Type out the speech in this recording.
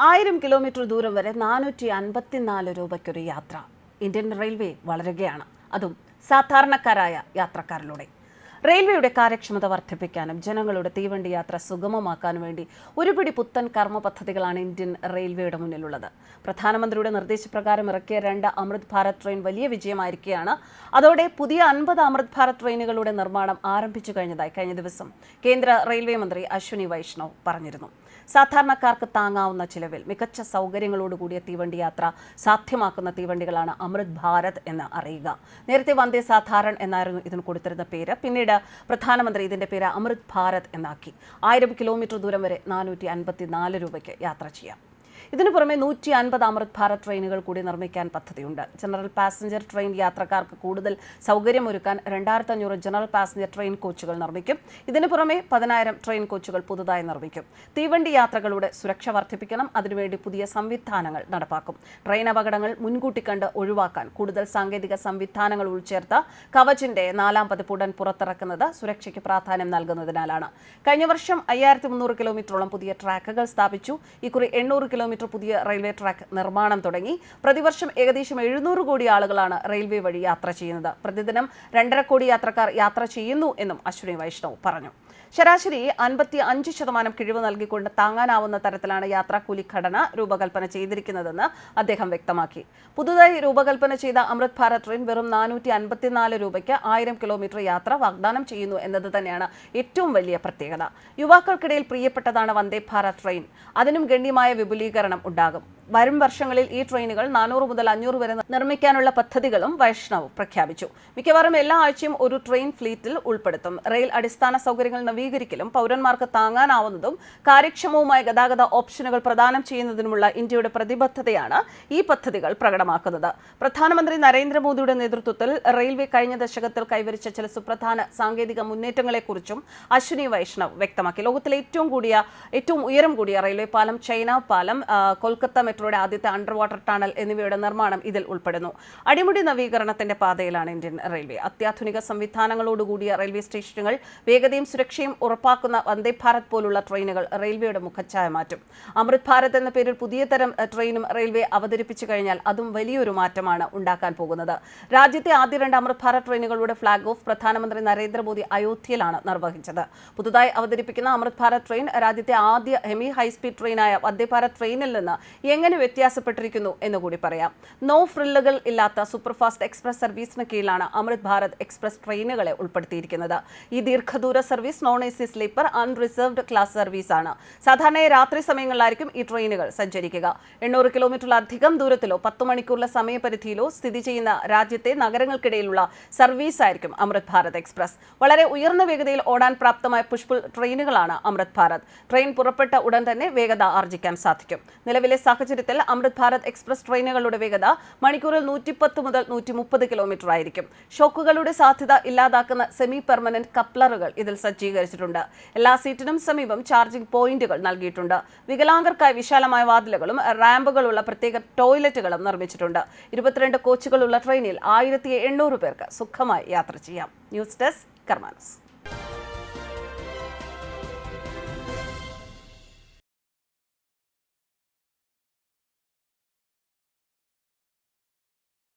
ആയിരം കിലോമീറ്റർ ദൂരം വരെ നാനൂറ്റി അൻപത്തിനാല് രൂപയ്ക്കൊരു യാത്ര. ഇന്ത്യൻ റെയിൽവേ വളരുകയാണ്. അതും സാധാരണക്കാരായ യാത്രക്കാരിലൂടെ. റെയിൽവേയുടെ കാര്യക്ഷമത വർദ്ധിപ്പിക്കാനും ജനങ്ങളുടെ തീവണ്ടി യാത്ര സുഗമമാക്കാനും വേണ്ടി ഒരുപിടി പുത്തൻ കർമ്മ പദ്ധതികളാണ് ഇന്ത്യൻ റെയിൽവേയുടെ മുന്നിലുള്ളത്. പ്രധാനമന്ത്രിയുടെ നിർദ്ദേശപ്രകാരം ഇറക്കിയ രണ്ട് അമൃത് ഭാരത് ട്രെയിൻ വലിയ വിജയമായിരിക്കുകയാണ്. അതോടെ പുതിയ അൻപത് അമൃത് ഭാരത് ട്രെയിനുകളുടെ നിർമ്മാണം ആരംഭിച്ചു കഴിഞ്ഞതായി കഴിഞ്ഞ ദിവസം കേന്ദ്ര റെയിൽവേ മന്ത്രി അശ്വിനി വൈഷ്ണവ് പറഞ്ഞിരുന്നു. സാധാരണക്കാർക്ക് താങ്ങാവുന്ന ചിലവിൽ മികച്ച സൗകര്യങ്ങളോടുകൂടിയ തീവണ്ടി യാത്ര സാധ്യമാക്കുന്ന തീവണ്ടികളാണ് അമൃത് ഭാരത് എന്ന് അറിയുക. നേരത്തെ വന്ദേ സാധാരൺ എന്നായിരുന്നു ഇതിന് കൊടുത്തിരുന്ന പേര്. പിന്നീട് പ്രധാനമന്ത്രി ഇതിന്റെ പേര് അമൃത് ഭാരത് എന്നാക്കി. ആയിരം കിലോമീറ്റർ ദൂരം വരെ നാനൂറ്റി അൻപത്തിനാല് രൂപയ്ക്ക് യാത്ര ചെയ്യാം. ഇതിനു പുറമെ നൂറ്റി അൻപത് അമൃത് ഭാരത് ട്രെയിനുകൾ കൂടി നിർമ്മിക്കാൻ പദ്ധതിയുണ്ട്. ജനറൽ പാസഞ്ചർ ട്രെയിൻ യാത്രക്കാർക്ക് കൂടുതൽ സൗകര്യമൊരുക്കാൻ രണ്ടായിരത്തി അഞ്ഞൂറ് ജനറൽ പാസഞ്ചർ ട്രെയിൻ കോച്ചുകൾ നിർമ്മിക്കും. ഇതിനു പുറമെ പതിനായിരം ട്രെയിൻ കോച്ചുകൾ പുതുതായി നിർമ്മിക്കും. തീവണ്ടി യാത്രകളുടെ സുരക്ഷ വർദ്ധിപ്പിക്കണം. അതിനുവേണ്ടി പുതിയ സംവിധാനങ്ങൾ നടപ്പാക്കും. ട്രെയിൻ അപകടങ്ങൾ മുൻകൂട്ടി കണ്ട് ഒഴിവാക്കാൻ കൂടുതൽ സാങ്കേതിക സംവിധാനങ്ങൾ ഉൾച്ചേർത്ത കവചിന്റെ നാലാം പതിപ്പ് ഉടൻ പുറത്തിറക്കുന്നത് സുരക്ഷയ്ക്ക് പ്രാധാന്യം നൽകുന്നതിനാലാണ്. കഴിഞ്ഞ വർഷം അയ്യായിരത്തി മുന്നൂറ് കിലോമീറ്ററോളം പുതിയ ട്രാക്കുകൾ സ്ഥാപിച്ചു. ഇക്കുറി എണ്ണൂറ് കിലോമീറ്റർ പുതിയ റെയിൽവേ ട്രാക്ക് നിർമ്മാണം തുടങ്ങി. പ്രതിവർഷം ഏകദേശം എഴുന്നൂറ് കോടി ആളുകളാണ് റെയിൽവേ വഴി യാത്ര ചെയ്യുന്നത്. പ്രതിദിനം രണ്ടര കോടി യാത്രക്കാർ യാത്ര ചെയ്യുന്നു എന്നും അശ്വിനി വൈഷ്ണവ് പറഞ്ഞു. ശരാശരി അൻപത്തി അഞ്ച് ശതമാനം കിഴിവ് നൽകിക്കൊണ്ട് താങ്ങാനാവുന്ന തരത്തിലാണ് യാത്രാക്കൂലി ഘടന രൂപകൽപ്പന ചെയ്തിരിക്കുന്നതെന്ന് അദ്ദേഹം വ്യക്തമാക്കി. പുതുതായി രൂപകൽപ്പന ചെയ്ത അമൃത് ഭാരത് ട്രെയിൻ വെറും നാനൂറ്റി അൻപത്തിനാല് രൂപയ്ക്ക് ആയിരം കിലോമീറ്റർ യാത്ര വാഗ്ദാനം ചെയ്യുന്നു എന്നത് തന്നെയാണ് ഏറ്റവും വലിയ പ്രത്യേകത. യുവാക്കൾക്കിടയിൽ പ്രിയപ്പെട്ടതാണ് വന്ദേ ഭാരത് ട്രെയിൻ. അതിനും ഗണ്യമായ വിപുലീകരണം ഉണ്ടാകും. വരും വർഷങ്ങളിൽ ഈ ട്രെയിനുകൾ നാനൂറ് മുതൽ അഞ്ഞൂറ് വരെ നിർമ്മിക്കാനുള്ള പദ്ധതികളും വൈഷ്ണവ് പ്രഖ്യാപിച്ചു. മിക്കവാറും എല്ലാ ആഴ്ചയും ഒരു ട്രെയിൻ ഫ്ലീറ്റിൽ ഉൾപ്പെടുത്തും. റെയിൽ അടിസ്ഥാന സൗകര്യങ്ങൾ നവീകരിക്കലും പൗരന്മാർക്ക് താങ്ങാനാവുന്നതും കാര്യക്ഷമവുമായ ഗതാഗത ഓപ്ഷനുകൾ പ്രദാനം ചെയ്യുന്നതിനുമുള്ള ഇന്ത്യയുടെ പ്രതിബദ്ധതയാണ് ഈ പദ്ധതികൾ പ്രകടമാക്കുന്നത്. പ്രധാനമന്ത്രി നരേന്ദ്രമോദിയുടെ നേതൃത്വത്തിൽ റെയിൽവേ കഴിഞ്ഞ ദശകത്തിൽ കൈവരിച്ച ചില സുപ്രധാന സാങ്കേതിക മുന്നേറ്റങ്ങളെക്കുറിച്ചും അശ്വിനി വൈഷ്ണവ് വ്യക്തമാക്കി. ലോകത്തിലെ ഏറ്റവും കൂടിയ ഏറ്റവും ഉയരം കൂടിയ റെയിൽവേ പാലം ചൈന പാലം കൊൽക്കത്ത മെട്രോയുടെ ആദ്യത്തെ അണ്ടർ വാട്ടർ ടണൽ എന്നിവയുടെ നിർമ്മാണം ഇതിൽ ഉൾപ്പെടുന്നു. അടിമുടി നവീകരണത്തിന്റെ പാതയിലാണ് ഇന്ത്യൻ റെയിൽവേ. അത്യാധുനിക സംവിധാനങ്ങളോടുകൂടിയ റെയിൽവേ സ്റ്റേഷനുകൾ വേഗതയും സുരക്ഷയും ഉറപ്പാക്കുന്ന വന്ദേ ഭാരത് പോലുള്ള ട്രെയിനുകൾ റെയിൽവേയുടെ മുഖച്ഛായ മാറ്റും. അമൃത് ഭാരത് എന്ന പേരിൽ പുതിയ തരം ട്രെയിനും റെയിൽവേ അവതരിപ്പിച്ചു കഴിഞ്ഞാൽ അതും വലിയൊരു മാറ്റമാണ് ഉണ്ടാക്കാൻ പോകുന്നത്. രാജ്യത്തെ ആദ്യ രണ്ട് അമൃത് ഭാരത് ട്രെയിനുകളുടെ ഫ്ളാഗ് ഓഫ് പ്രധാനമന്ത്രി നരേന്ദ്രമോദി അയോധ്യയിലാണ് നിർവഹിച്ചത്. പുതുതായി അവതരിപ്പിക്കുന്ന അമൃത് ഭാരത് ട്രെയിൻ രാജ്യത്തെ ആദ്യ ഹെമി ഹൈസ്പീഡ് ട്രെയിനായ വന്ദേ ഭാരത് ട്രെയിനിൽ നിന്ന് എങ്ങനെ വ്യത്യാസപ്പെട്ടിരിക്കുന്നു എന്ന് കൂടി പറയാം. നോ ഫ്രില്ലുകൾ ഇല്ലാത്ത സൂപ്പർഫാസ്റ്റ് എക്സ്പ്രസ് സർവീസിന് കീഴിലാണ് അമൃത് ഭാരത് എക്സ്പ്രസ് ട്രെയിനുകളെ ഉൾപ്പെടുത്തിയിരിക്കുന്നത്. ഈ ദീർഘദൂര service non A C sleeper unreserved class service ആണ്. സാധാരണയായി രാത്രി സമയങ്ങളിലായിരിക്കും ഈ ട്രെയിനുകൾ സഞ്ചരിക്കുക. എണ്ണൂറ് കിലോമീറ്ററിലധികം ദൂരത്തിലോ പത്ത് മണിക്കൂറിലെ സമയപരിധിയിലോ സ്ഥിതി ചെയ്യുന്ന രാജ്യത്തെ നഗരങ്ങൾക്കിടയിലുള്ള സർവീസ് ആയിരിക്കും അമൃത് ഭാരത് എക്സ്പ്രസ് വളരെ ഉയർന്ന വേഗതയിൽ ഓടാൻ പ്രാപ്തമായ പുഷ്പുൾ ട്രെയിനുകളാണ് അമൃത് ഭാരത്. ട്രെയിൻ പുറപ്പെട്ട ഉടൻ തന്നെ വേഗത ആർജിക്കാൻ സാധിക്കും. നിലവിലെ സാഹചര്യത്തിൽ അമൃത് ഭാരത് എക്സ്പ്രസ് ട്രെയിനുകളുടെ വേഗത മണിക്കൂറിൽ നൂറ്റിപ്പത്ത് മുതൽ നൂറ്റി മുപ്പത് കിലോമീറ്റർ ആയിരിക്കും. ഷോക്കുകളുടെ സാധ്യത ഇല്ലാതാക്കുന്ന സെമി പെർമനന്റ് കപ്ലറുകൾ ഇതിൽ സജ്ജീകരിച്ചിട്ടുണ്ട്. എല്ലാ സീറ്റിനും സമീപം ചാർജിംഗ് പോയിന്റുകൾ നൽകിയിട്ടുണ്ട്. വികലാംഗർക്കായി വിശാലമായ വാതിലുകളും റാമ്പുകളുള്ള പ്രത്യേക ടോയ്ലറ്റുകളും നിർമ്മിച്ചിട്ടുണ്ട്. ഇരുപത്തിരണ്ട് കോച്ചുകളുള്ള ട്രെയിനിൽ ആയിരത്തി എണ്ണൂറ് പേർക്ക് സുഖമായി യാത്ര ചെയ്യാം. News desk കർമാനസ്.